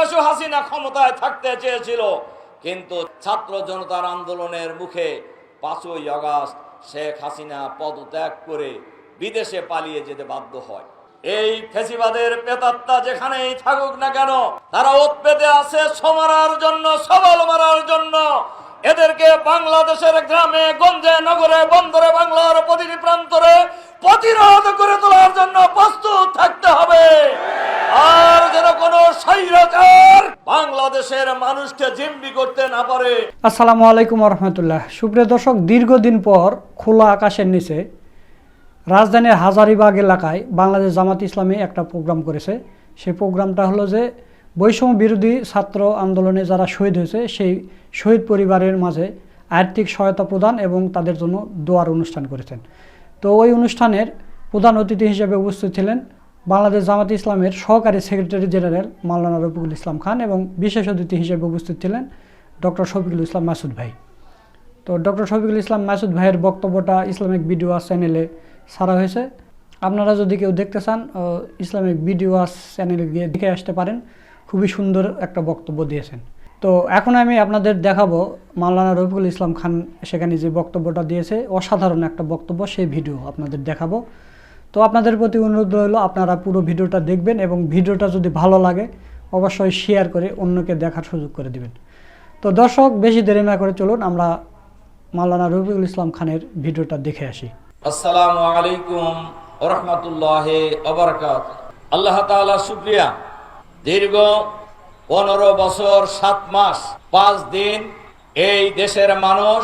বছর হাসিনা ক্ষমতায় থাকতে চেয়েছিল। কিন্তু ছাত্র জনতার আন্দোলনের মুখে পাঁচই অগাস্ট শেখ হাসিনা পদত্যাগ করে বিদেশে পালিয়ে যেতে বাধ্য হয়। এই ফেসিবাদের পেতাত্তা যেখানেই থাকুক না কেন, তারা উৎপেতে আছে সমারার জন্য, সবল মারার জন্য। এদেরকে বাংলাদেশের গ্রামে, গঞ্জে, নগরে, বন্দরে, বাংলার প্রতিটি প্রান্তরে প্রতিরোধ করে তোলার জন্য প্রস্তুত থাকতে হবে। আর যেন কোনো বাংলাদেশের মানুষকে জিম্বি করতে না পারে। আসসালামু আলাইকুম রহমতুল্লাহ সুপ্রিয় দর্শক, দীর্ঘদিন পর খোলা আকাশের নিচে রাজধানীর হাজারিবাগ এলাকায় বাংলাদেশ জামাত ইসলামী একটা প্রোগ্রাম করেছে। সেই প্রোগ্রামটা হলো যে বৈষম্য বিরোধী ছাত্র আন্দোলনে যারা শহীদ হয়েছে, সেই শহীদ পরিবারের মাঝে আর্থিক সহায়তা প্রদান এবং তাদের জন্য দোয়ার অনুষ্ঠান করেছেন। তো ওই অনুষ্ঠানের প্রধান অতিথি হিসেবে উপস্থিত ছিলেন বাংলাদেশ জামাত ইসলামের সহকারী সেক্রেটারি জেনারেল মাওলানা রফিকুল ইসলাম খান এবং বিশেষ অতিথি হিসেবে উপস্থিত ছিলেন ডক্টর শফিকুল ইসলাম মাসুদ ভাই। তো ডক্টর শফিকুল ইসলাম মাসুদ ভাইয়ের বক্তব্যটা ইসলামিক ভিডিও চ্যানেলে ছাড়া হয়েছে। আপনারা যদি কেউ দেখতে চান ইসলামিক ভিডিও চ্যানেলে গিয়ে দেখে আসতে পারেন। খুবই সুন্দর একটা বক্তব্য দিয়েছেন। তো এখন আমি আপনাদের দেখাবো মাওলানা রফিকুল ইসলাম খান সেখানে যে বক্তব্যটা দিয়েছে, অসাধারণ একটা বক্তব্য, সেই ভিডিও আপনাদের দেখাবো। তো আপনাদের প্রতি অনুরোধ রইল, আপনারা পুরো ভিডিওটা দেখবেন এবং ভিডিওটা যদি ভালো লাগে, অবশ্যই শেয়ার করে অন্যকে দেখার সুযোগ করে দিবেন। তো দর্শক, বেশি দেরি না করে চলুন, আমরা মাওলানা রফিকুল ইসলাম খানের ভিডিওটা দেখে আসি। আসসালামু আলাইকুম রহমতুল্লাহ আল্লাহ শুক্রিয়া। দীর্ঘ পনেরো বছর, সাত মাস, পাঁচ দিন এই দেশের মানুষ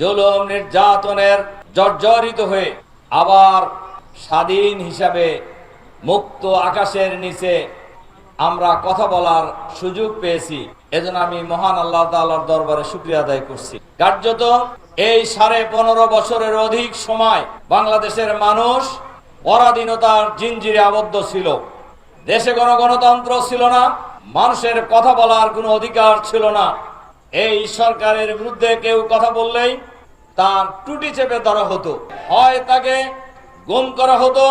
জুলুম নির্যাতনের জর্জরিত হয়ে আবার স্বাধীন হিসাবে মুক্ত আকাশের নিচে আমরা কথা বলার সুযোগ পেয়েছি। এজন্য আমি মহান আল্লাহ তাআলার দরবারে শুক্রিয়া আদায় করছি। কার্যত এই সাড়ে পনেরো বছরের অধিক সময় বাংলাদেশের মানুষ পরাধীনতার জিঞ্জিরে আবদ্ধ ছিল। দেশে কোনো গণতন্ত্র ছিল না মানুষের কথা বলার কোনো অধিকার ছিল না। এই সরকারের বিরুদ্ধে কেউ কথা বললেই তার টুটি চেপে ধরা হতো। হয় তাকে গুম করা হতো,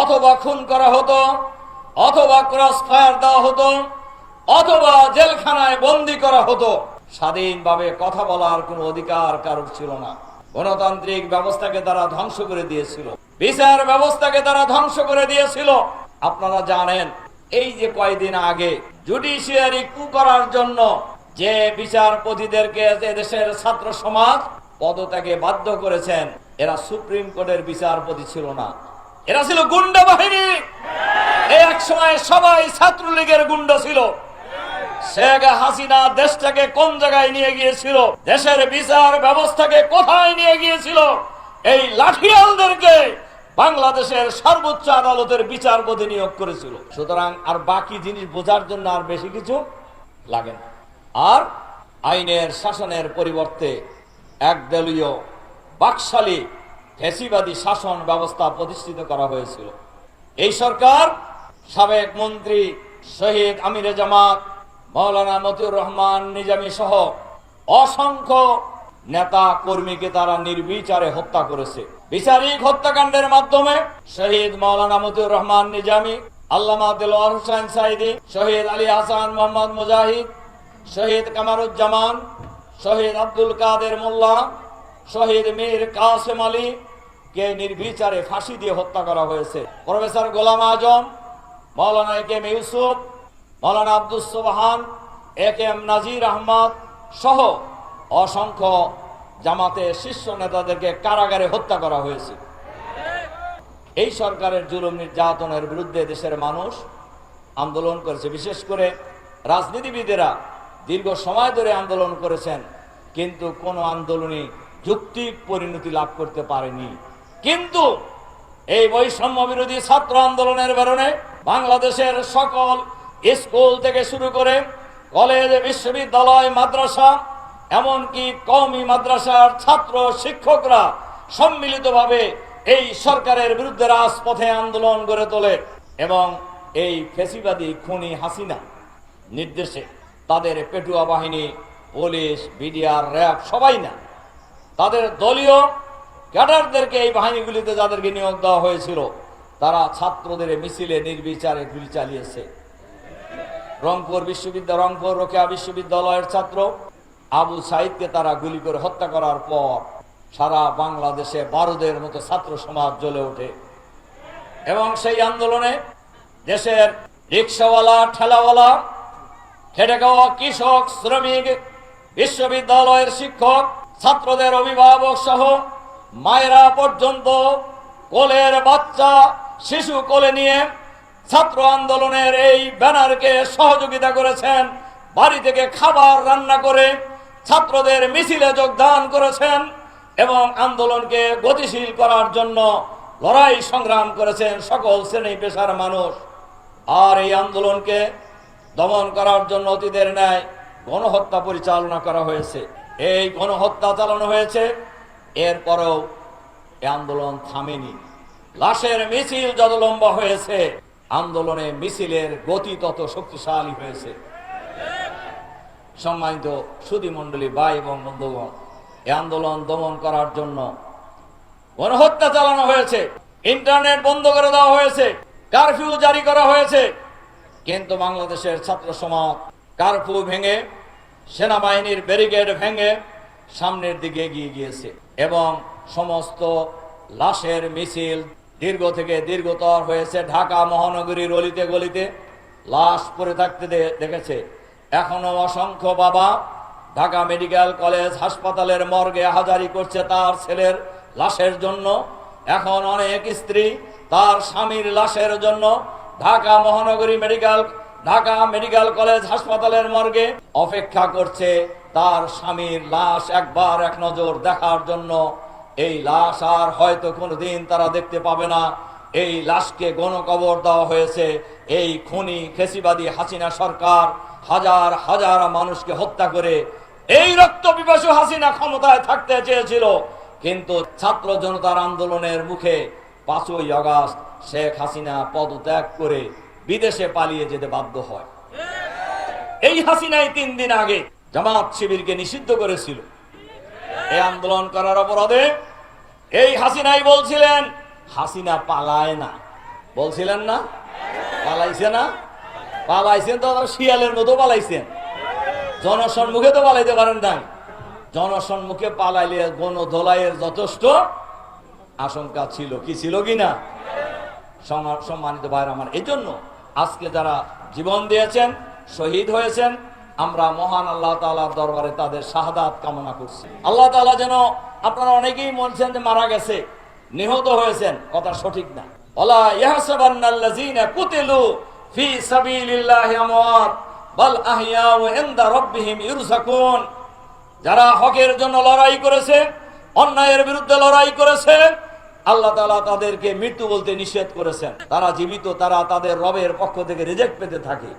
অথবা খুন করা হতো, অথবা ক্রস ফায়ার দেওয়া হতো, অথবা জেলখানায় বন্দি করা হতো। স্বাধীনভাবে কথা বলার কোনো অধিকার কারোর ছিল না। গণতান্ত্রিক ব্যবস্থাকে তারা ধ্বংস করে দিয়েছিল। বিচার ব্যবস্থাকে তারা ধ্বংস করে দিয়েছিল। আপনারা জানেন, এই যে কয়দিন আগে জুডিশিয়ারি কু করার জন্য যে বিচারপতিদেরকে দেশের ছাত্র সমাজ পদত্যাগে বাধ্য করেছেন, এরা সুপ্রিম কোর্টের বিচারপতি ছিল না। এরা ছিল গুন্ডা বাহিনী। এক সময় সবাই ছাত্রলীগের গুন্ডা ছিল। শেখ হাসিনা দেশটাকে কোন জায়গায় নিয়ে গিয়েছিল? দেশের বিচার ব্যবস্থাকে কোথায় নিয়ে গিয়েছিল? এই লাঠিয়ালদেরকে বাংলাদেশের সর্বোচ্চ আদালতের বিচারপতি নিয়োগ করেছিল। সুতরাং আর বাকি জিনিস বোঝার জন্য আর বেশি কিছু লাগে না। আর আইনের শাসনের পরিবর্তে একদলীয় বাকশালী ফেসিবাদী শাসন ব্যবস্থা প্রতিষ্ঠিত করা হয়েছিল। এই সরকার সাবেক মন্ত্রী শহীদ আমিরে জামাত, মৌলানা মতিউর রহমান নিজামী সহ অসংখ্য নেতা কর্মীকে তারা নির্বিচারে হত্যা করেছে। বিচারিক হত্যাকাণ্ডের মাধ্যমে শহীদ মৌলানা মতিউর রহমান নিজামী, আল্লামা দিলওয়ার হোসেন সাইদি, শহীদ আলী হাসান মোহাম্মদ মুজাহিদ, শহীদ কামারুজ্জামান, শহীদ আব্দুল কাদের মোল্লা, শহীদ মীর কাসেম আলী কে নির্বিচারে ফাঁসি দিয়ে হত্যা করা হয়েছে। Professor Golam Azam Maulana A K M Yusuf Maulana Abdul Sobhan, A K M Nazir Ahmad সহ অসংখ্য জামাতে শীর্ষ নেতাদেরকে কারাগারে হত্যা করা হয়েছে। এই সরকারের জুলুম নির্যাতনের বিরুদ্ধে দেশের মানুষ আন্দোলন করেছে। বিশেষ করে রাজনীতিবিদেরা দীর্ঘ সময় ধরে আন্দোলন করেছেন, কিন্তু কোনো আন্দোলনই যুক্তি পরিণতি লাভ করতে পারেনি। কিন্তু এই বৈষম্য বিরোধী ছাত্র আন্দোলনের কারণে বাংলাদেশের সকল স্কুল থেকে শুরু করে কলেজ, বিশ্ববিদ্যালয়, মাদ্রাসা এমনকি কওমি মাদ্রাসার ছাত্র, শিক্ষকরা সম্মিলিতভাবে এই সরকারের বিরুদ্ধে রাজপথে আন্দোলন গড়ে তোলে এবং এই ফেসিবাদী খুনি হাসিনা নির্দেশে তাদের পেটুয়া বাহিনী, পুলিশ, বিডিআর, র্যাব, সবাই না, তাদের দলীয় ক্যাডারদেরকে এই বাহিনীগুলিতে যাদেরকে নিয়োগ দেওয়া হয়েছিল, তারা ছাত্রদের মিছিলে নির্বিচারে গুলি চালিয়েছে। রংপুর বিশ্ববিদ্যালয়, রংপুর রোকেয়া বিশ্ববিদ্যালয়ের ছাত্র আবু সাইদকে তারা গুলি করে হত্যা করার পর সারা বাংলাদেশে বারুদের মতো ছাত্র সমাজ জ্বলে ওঠে। এবং সেই আন্দোলনে দেশের রিক্সাওয়ালা, ঠেলাওয়ালা খেটে খাওয়া কৃষক, শ্রমিক, বিশ্ববিদ্যালয়ের শিক্ষক, ছাত্রদের অভিভাবক সহ মায়েরা পর্যন্ত কোলের বাচ্চা, শিশু কোলে নিয়ে ছাত্র আন্দোলনের এই ব্যানারকে সহযোগিতা করেছেন, বাড়ি থেকে খাবার রান্না করে ছাত্রদের মিছিলে যোগদান করেছেন এবং আন্দোলনকে গতিশীল করার জন্য লড়াই সংগ্রাম করেছেন সকল শ্রেণি পেশার মানুষ। আর এই আন্দোলনকে দমন করার জন্য অতীতের ন্যায় গণহত্যা পরিচালনা করা হয়েছে। এই গণহত্যা চালানো হয়েছে। এরপরেও এই আন্দোলন থামেনি। লাশের মিছিল যত লম্বা হয়েছে, আন্দোলনে মিছিলের গতি তত শক্তিশালী হয়েছে। সম্মানিত সুদী মণ্ডলী ভাই এবং বন্ধুগণ, এই আন্দোলন দমন করার জন্য গণহত্যা চালানো হয়েছে, ইন্টারনেট বন্ধ করে দেওয়া হয়েছে, কারফিউ জারি করা হয়েছে, কিন্তু বাংলাদেশের ছাত্র সমাজ কারফিউ ভেঙে, সেনাবাহিনীর ব্যারিকেড ভেঙে সামনের দিকে এগিয়ে গিয়েছে এবং সমস্ত লাশের মিছিল দীর্ঘ থেকে দীর্ঘতর হয়েছে। ঢাকা মহানগরীর অলিতে গলিতে লাশ পড়ে থাকতে দেখেছে। এখনও অসংখ্য বাবা ঢাকা মেডিকেল কলেজ হাসপাতালের মর্গে হাজারি করছে তার ছেলের লাশের জন্য। এখন অনেক স্ত্রী তার স্বামীর লাশের জন্য ঢাকা মহানগরী মেডিকেল, ঢাকা মেডিকেল কলেজ হাসপাতালের মর্গে অপেক্ষা করছে তার স্বামীর লাশ একবার এক নজর দেখার জন্য। এই লাশ আর হয়তো কোনোদিন তারা দেখতে পাবে না। এই লাশকে গণকবর দেওয়া হয়েছে। এই খুনি খেসিবাদী হাসিনা সরকার হাজার হাজার মানুষকে হত্যা করে এই রক্ত পিপাসু হাসিনা ক্ষমতায় থাকতে চেয়েছিল। কিন্তু ছাত্র জনতার আন্দোলনের মুখে পাঁচই আগস্ট শেখ হাসিনা পদত্যাগ করে বিদেশে পালিয়ে যেতে বাধ্য হয়। এই হাসিনাই তিন দিন আগে জামাত শিবিরকে নিষিদ্ধ করেছিল। এই আন্দোলন করার অপরাধে এই হাসিনাই বলছিলেন, হাসিনা পালায় না। বলছিলেন না? পালাইছে না? পালাইছেন তো শিয়ালের মতো পালাইছেন জনসম্মুখে তো পালাইতে পারেন নাই। জনসম্মুখে পালাইলে গণ ধোলাইয়ের যথেষ্ট আশঙ্কা ছিল কি ছিল কি না? সম্মানিত ভাইরা আমার, এই জন্য আজকে যারা জীবন দিয়েছেন, শহীদ হয়েছেন, আমরা মহান আল্লাহ তাআলার দরবারে তাদের শাহাদাত কামনা করছি। আল্লাহ তালা যেন আপনারা অনেকেই বলছেন যে মারা গেছে, নিহত হয়েছেন, কথা সঠিক না। ওলা ইয়াহসাবান্নাল্লাযীনা কুতিলু ফি সাবিলিল্লাহি আমওয়াত, বাল আহইয়াউ ইনদা রাব্বিহিম ইরযাকুন যারা হকের জন্য লড়াই করেছে, অন্যায়ের বিরুদ্ধে লড়াই করেছে, আল্লাহ তালা তাদেরকে মৃত্যু বলতে নিষেধ করেছেন। তারা জীবিত, তারা তাদের রবের পক্ষ থেকে রিজেক্ট পেতে থাকে।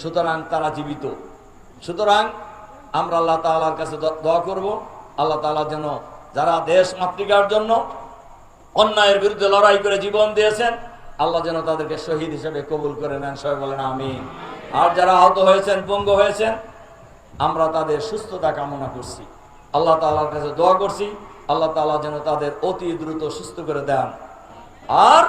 সুতরাং তারা জীবিত। সুতরাং আমরা আল্লাহ তালার কাছে দোয়া করব, আল্লাহ তাআলা যেন যারা দেশ মাতৃকার জন্য অন্যায়ের বিরুদ্ধে লড়াই করে জীবন দিয়েছেন আল্লাহ যেন তাদেরকে শহীদ হিসেবে কবুল করে নেন। সবাই বলেন আমি আর যারা আহত হয়েছেন, পঙ্গু হয়েছেন, আমরা তাদের সুস্থতা কামনা করছি। আল্লাহ তাআলার কাছে দোয়া করছি, আল্লাহ তাআলা যেন তাদের অতি দ্রুত সুস্থ করে দেন। আর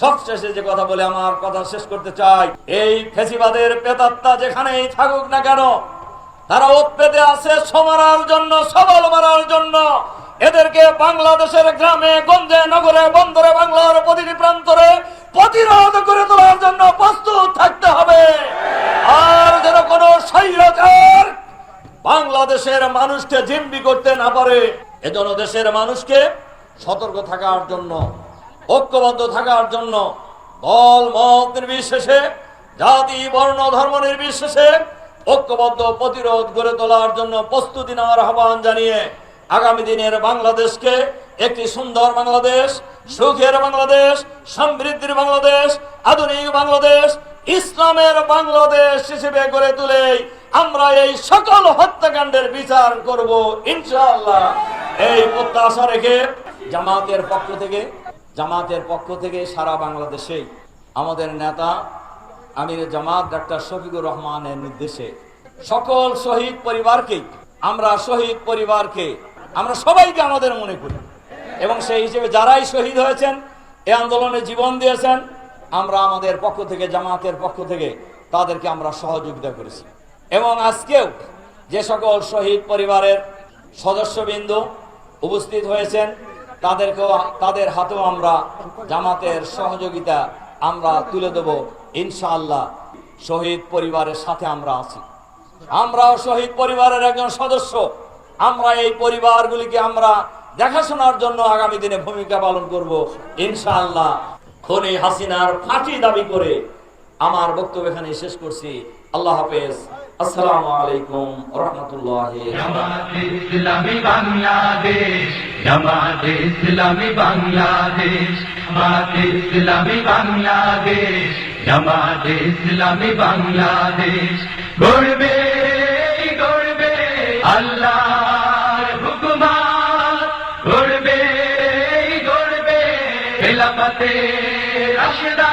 সবশেষে যে কথা বলে আমার কথা শেষ করতে চাই, এই ফেসিবাদের পেতাত্তা যেখানেই থাকুক না কেন, তারা উৎপেতে আছে সমারার জন্য, সবল মারার জন্য। এদেরকে বাংলাদেশের গ্রামে, গঞ্জে, নগরে, বন্দরে, বাংলার প্রতিটি প্রান্তরে প্রতিরোধ করে তোলার জন্য প্রস্তুত থাকতে হবে। আর যেন কোনো বাংলাদেশের মানুষকে জিম্বি করতে না পারে, এজন্য দেশের মানুষকে সতর্ক থাকার জন্য, ঐক্যবদ্ধ থাকার জন্য, দল, মত নির্বিশেষে, জাতি, বর্ণ, ধর্ম নির্বিশেষে ঐক্যবদ্ধ প্রতিরোধ গড়ে তোলার জন্য প্রস্তুতি নেওয়ার আহ্বান জানিয়ে আগামী দিনের বাংলাদেশকে একটি সুন্দর বাংলাদেশ সুখের বাংলাদেশ, সমৃদ্ধির বাংলাদেশ, আধুনিক বাংলাদেশ, ইসলামের বাংলাদেশ হিসেবে গড়ে তুলে আমরা এই সকল হত্যাকাণ্ডের বিচার করব, ইনশাআল্লাহ। এই প্রত্যাশা রেখে জামাতের পক্ষ থেকে, জামাতের পক্ষ থেকে সারা বাংলাদেশে আমাদের নেতা আমির জামাত ডাক্তার শফিকুর রহমানের নির্দেশে সকল শহীদ পরিবারকে আমরা শহীদ পরিবারকে, আমরা সবাইকে আমাদের মনে করি। এবং সেই হিসেবে যারাই শহীদ হয়েছেন, এ আন্দোলনে জীবন দিয়েছেন, আমরা আমাদের পক্ষ থেকে, জামাতের পক্ষ থেকে তাদেরকে আমরা সহযোগিতা করেছি। এবং আজকেও যে সকল শহীদ পরিবারের সদস্যবৃন্দ উপস্থিত হয়েছেন, তাদেরকেও, তাদের হাতেও আমরা জামাতের সহযোগিতা আমরা তুলে দেব। ইনশাআল্লাহ শহীদ পরিবারের সাথে আমরা আছি। আমরাও শহীদ পরিবারের একজন সদস্য। আমরা এই পরিবারগুলিকে আমরা দেখাশোনার জন্য আগামী দিনে ভূমিকা পালন করব। ইনশাআল্লাহ খনি হাসিনার ফাঁকি দাবি করে আমার বক্তব্য এখানে শেষ করছি। আল্লাহ হাফেজ। আসসালামু আলাইকুম রহমতুল্লাহ বাংলাদেশ খেলাফতে রাশেদা,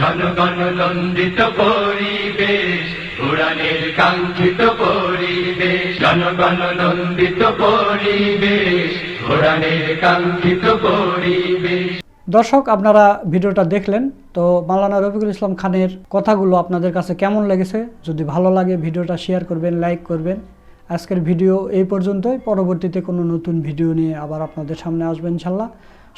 জনগণ নন্দিত পরিবেশ, কোরআনের কাঙ্ক্ষিত পরিবেশ, জনগণ নন্দিত পরিবেশ, কোরআনের কাঙ্ক্ষিত পরিবেশ। দর্শক, আপনারা ভিডিওটা দেখলেন, তো মালানা রফিকুল ইসলাম খানের কথাগুলো আপনাদের কাছে কেমন লেগেছে? যদি ভালো লাগে ভিডিওটা শেয়ার করবেন লাইক করবেন। আজকের ভিডিও এই পর্যন্তই। পরবর্তীতে কোনো নতুন ভিডিও নিয়ে আবার আপনাদের সামনে আসবেন ইনশাল্লাহ।